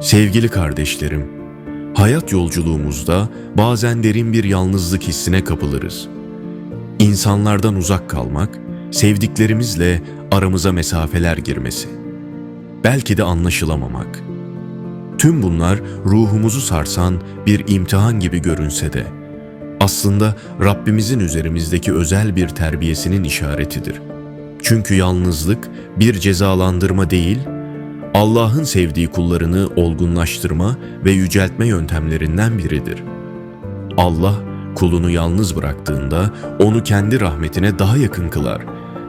Sevgili kardeşlerim, hayat yolculuğumuzda bazen derin bir yalnızlık hissine kapılırız. İnsanlardan uzak kalmak, sevdiklerimizle aramıza mesafeler girmesi. Belki de anlaşılamamak. Tüm bunlar ruhumuzu sarsan bir imtihan gibi görünse de aslında Rabbimizin üzerimizdeki özel bir terbiyesinin işaretidir. Çünkü yalnızlık bir cezalandırma değil, Allah'ın sevdiği kullarını olgunlaştırma ve yüceltme yöntemlerinden biridir. Allah kulunu yalnız bıraktığında onu kendi rahmetine daha yakın kılar.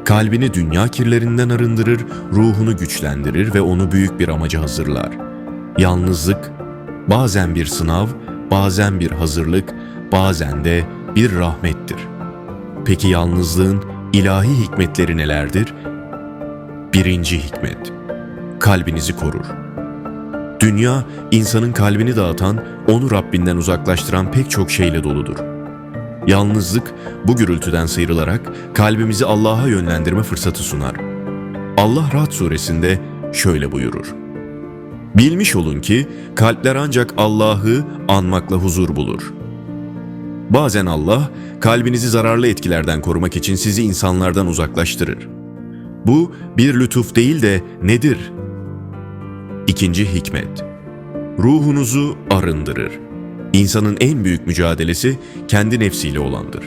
Kalbini dünya kirlerinden arındırır, ruhunu güçlendirir ve onu büyük bir amaca hazırlar. Yalnızlık bazen bir sınav, bazen bir hazırlık, bazen de bir rahmettir. Peki yalnızlığın ilahi hikmetleri nelerdir? Birinci hikmet kalbinizi korur. Dünya, insanın kalbini dağıtan, onu Rabbinden uzaklaştıran pek çok şeyle doludur. Yalnızlık, bu gürültüden sıyrılarak kalbimizi Allah'a yönlendirme fırsatı sunar. Allah Rahat suresinde şöyle buyurur. Bilmiş olun ki kalpler ancak Allah'ı anmakla huzur bulur. Bazen Allah, kalbinizi zararlı etkilerden korumak için sizi insanlardan uzaklaştırır. Bu bir lütuf değil de nedir? İkinci hikmet. Ruhunuzu arındırır. İnsanın en büyük mücadelesi kendi nefsiyle olandır.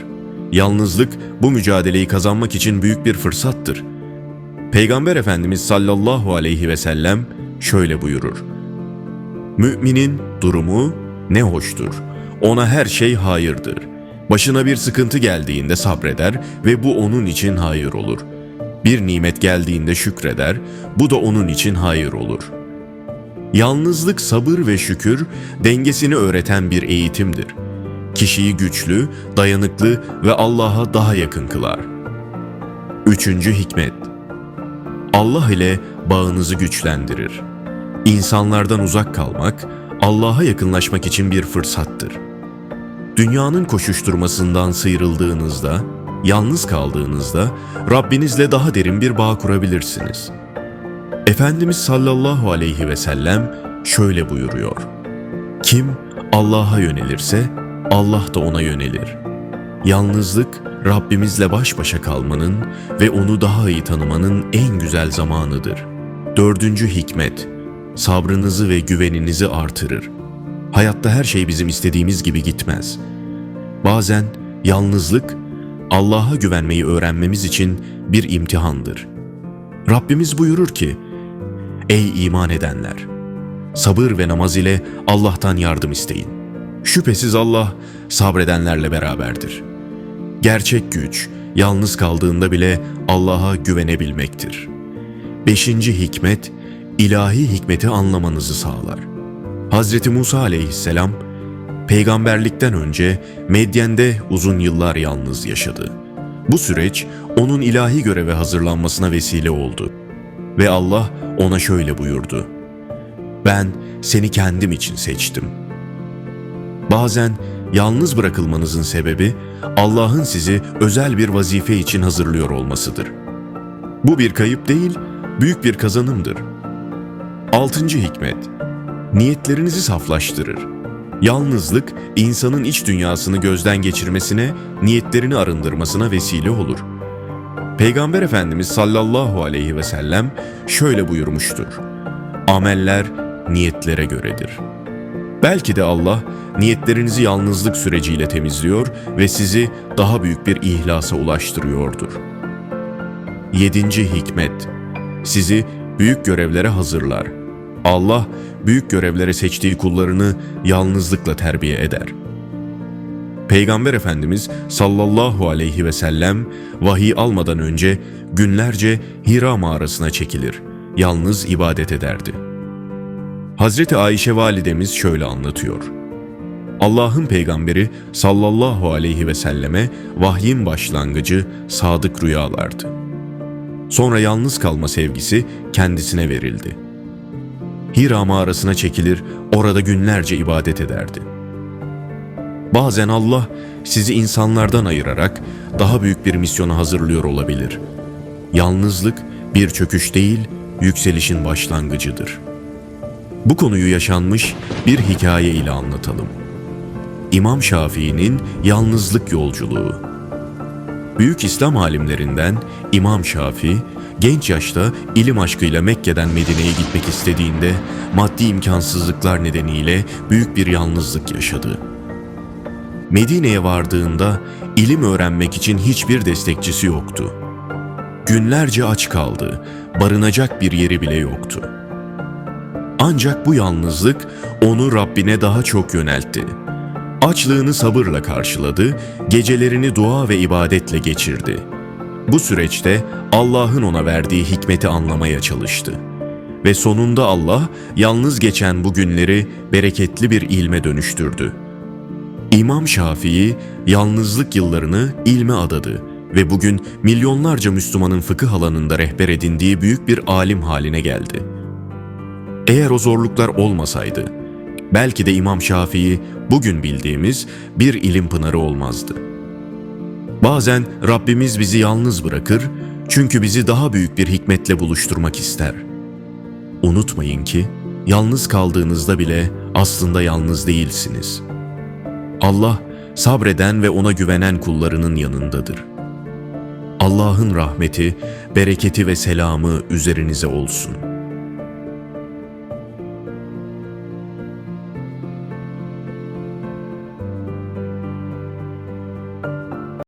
Yalnızlık bu mücadeleyi kazanmak için büyük bir fırsattır. Peygamber Efendimiz sallallahu aleyhi ve sellem şöyle buyurur. Müminin durumu ne hoştur. Ona her şey hayırdır. Başına bir sıkıntı geldiğinde sabreder ve bu onun için hayır olur. Bir nimet geldiğinde şükreder, bu da onun için hayır olur.'' Yalnızlık, sabır ve şükür dengesini öğreten bir eğitimdir. Kişiyi güçlü, dayanıklı ve Allah'a daha yakın kılar. Üçüncü hikmet. Allah ile bağınızı güçlendirir. İnsanlardan uzak kalmak, Allah'a yakınlaşmak için bir fırsattır. Dünyanın koşuşturmasından sıyrıldığınızda, yalnız kaldığınızda Rabbinizle daha derin bir bağ kurabilirsiniz.'' Efendimiz sallallahu aleyhi ve sellem şöyle buyuruyor. Kim Allah'a yönelirse Allah da ona yönelir. Yalnızlık Rabbimizle baş başa kalmanın ve onu daha iyi tanımanın en güzel zamanıdır. Dördüncü hikmet, sabrınızı ve güveninizi artırır. Hayatta her şey bizim istediğimiz gibi gitmez. Bazen yalnızlık Allah'a güvenmeyi öğrenmemiz için bir imtihandır. Rabbimiz buyurur ki, Ey iman edenler! Sabır ve namaz ile Allah'tan yardım isteyin. Şüphesiz Allah sabredenlerle beraberdir. Gerçek güç, yalnız kaldığında bile Allah'a güvenebilmektir. Beşinci hikmet, ilahi hikmeti anlamanızı sağlar. Hz. Musa aleyhisselam, peygamberlikten önce Medyen'de uzun yıllar yalnız yaşadı. Bu süreç onun ilahi göreve hazırlanmasına vesile oldu. Ve Allah ona şöyle buyurdu. Ben seni kendim için seçtim. Bazen yalnız bırakılmanızın sebebi Allah'ın sizi özel bir vazife için hazırlıyor olmasıdır. Bu bir kayıp değil, büyük bir kazanımdır. Altıncı hikmet, niyetlerinizi saflaştırır. Yalnızlık insanın iç dünyasını gözden geçirmesine, niyetlerini arındırmasına vesile olur.'' Peygamber Efendimiz sallallahu aleyhi ve sellem şöyle buyurmuştur. Ameller niyetlere göredir. Belki de Allah niyetlerinizi yalnızlık süreciyle temizliyor ve sizi daha büyük bir ihlasa ulaştırıyordur. Yedinci hikmet sizi büyük görevlere hazırlar. Allah büyük görevlere seçtiği kullarını yalnızlıkla terbiye eder.'' Peygamber Efendimiz sallallahu aleyhi ve sellem vahiy almadan önce günlerce Hira mağarasına çekilir, yalnız ibadet ederdi. Hazreti Ayşe validemiz şöyle anlatıyor. Allah'ın peygamberi sallallahu aleyhi ve selleme vahyin başlangıcı sadık rüyalardı. Sonra yalnız kalma sevgisi kendisine verildi. Hira mağarasına çekilir, orada günlerce ibadet ederdi.'' Bazen Allah sizi insanlardan ayırarak daha büyük bir misyona hazırlıyor olabilir. Yalnızlık bir çöküş değil, yükselişin başlangıcıdır. Bu konuyu yaşanmış bir hikaye ile anlatalım. İmam Şafii'nin yalnızlık yolculuğu. Büyük İslam alimlerinden İmam Şafii, genç yaşta ilim aşkıyla Mekke'den Medine'ye gitmek istediğinde maddi imkansızlıklar nedeniyle büyük bir yalnızlık yaşadı. Medine'ye vardığında ilim öğrenmek için hiçbir destekçisi yoktu. Günlerce aç kaldı, barınacak bir yeri bile yoktu. Ancak bu yalnızlık onu Rabbine daha çok yöneltti. Açlığını sabırla karşıladı, gecelerini dua ve ibadetle geçirdi. Bu süreçte Allah'ın ona verdiği hikmeti anlamaya çalıştı. Ve sonunda Allah yalnız geçen bu günleri bereketli bir ilme dönüştürdü. İmam Şafii yalnızlık yıllarını ilme adadı ve bugün milyonlarca Müslümanın fıkıh alanında rehber edindiği büyük bir alim haline geldi. Eğer o zorluklar olmasaydı, belki de İmam Şafii bugün bildiğimiz bir ilim pınarı olmazdı. Bazen Rabbimiz bizi yalnız bırakır çünkü bizi daha büyük bir hikmetle buluşturmak ister. Unutmayın ki yalnız kaldığınızda bile aslında yalnız değilsiniz. Allah sabreden ve ona güvenen kullarının yanındadır. Allah'ın rahmeti, bereketi ve selamı üzerinize olsun.''